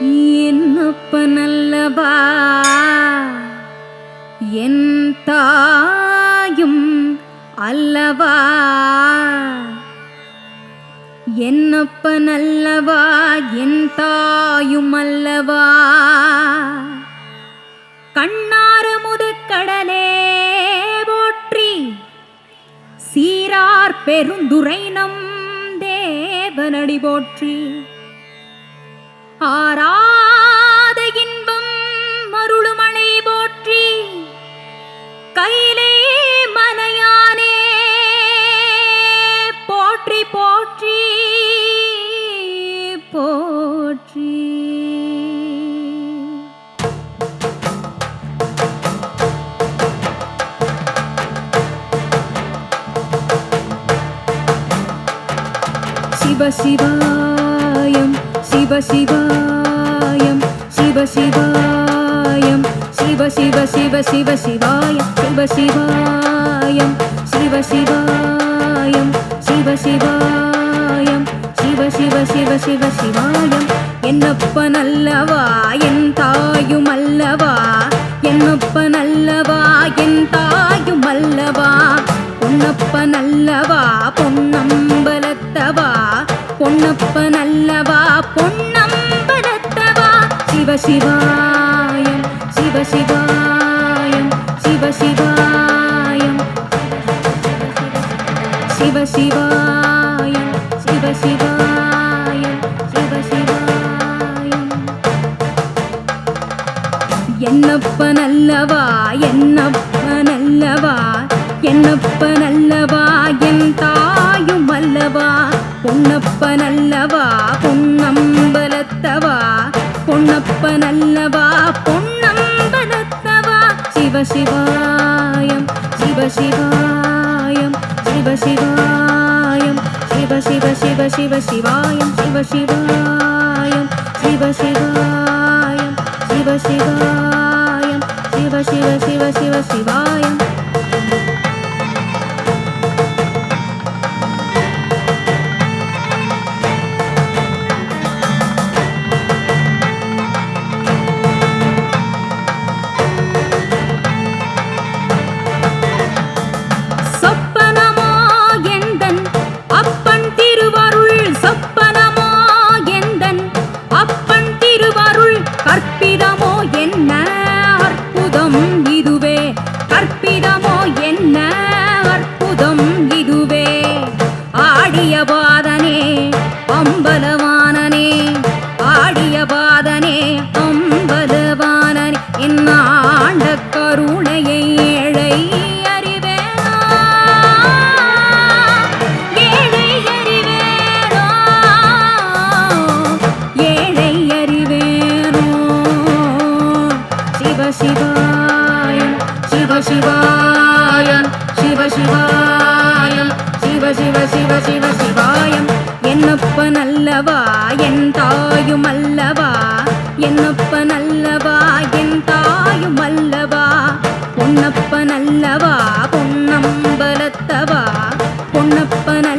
என்னப்ப நல்லவா என் தாயும் அல்லவா? என்னப்ப நல்லவா என் தாயும் அல்லவா? கண்ணாறு முதுக்கடலே போற்றி சீரார் பெருந்துரை நம் தேவனடி போற்றி ஆராத இன்பம் மருளுமனை போற்றி கையிலே மனையானே போற்றி போற்றி போற்றி. சிவ சிவாயம் சிவாயம் சிவ சிவாயம் சிவ சிவ சிவ சிவ சிவாயம் சிவ சிவாயம் சிவ சிவாயம் சிவ சிவாயம் சிவ சிவ சிவ சிவ சிவாயம். என்னப்பன் அல்லவா என் தாயும் அல்லவா? என்னப்பன் அல்லவா என் தாயும் அல்லவா? பொன்னப்பன் அல்லவா பொன்னம்பலத்தவா? பொன்னப்பன் அல்லவா பொன்னம்பலத்தவா? சிவ சிவாயம் சிவ சிவாயம் சிவ சிவாயம். சிவ சிவாயம் சிவ சிவாயம் சிவ சிவாயம். என்னப்ப நல்லவா? என்னப்ப நல்லவா? என்னப்ப நல்லவா? பொன்னப்ப நல்லவா பொன்னம்பலத்தவா பொன்னப்ப நல்லவா பொன்னம்பலத்தவா சிவ சிவாயம் சிவ சிவாயம் சிவ சிவாயம் சிவ சிவ சிவ சிவ சிவாயம் அம்பலவானனே ஆடிய பாதனே அம்பலவானனே என் ஆண்ட கருணையை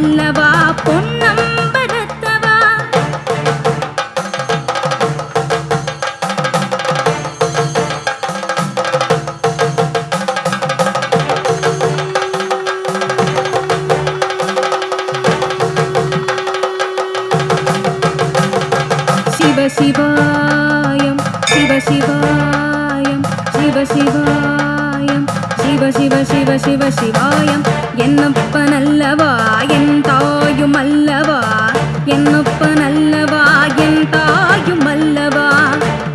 அல்லவா நல்லவா பொன்னம்பலத்தவா? சிவ சிவாயம் சிவ சிவாயம் சிவ சிவாயம் சிவ சிவ சிவ சிவ சிவாயம். என்னப்ப நல்லவா என் தாயும் அல்லவா என்னப்ப நல்லவா? என் தாயும் அல்லவா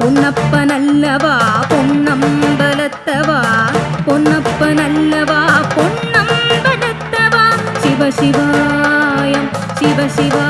பொன்னப்ப நல்லவா? பொன்னம்பலத்தவா பொன்னப்ப நல்லவா? பொன்னம்பலத்தவா சிவ சிவாயம் சிவ சிவாயம்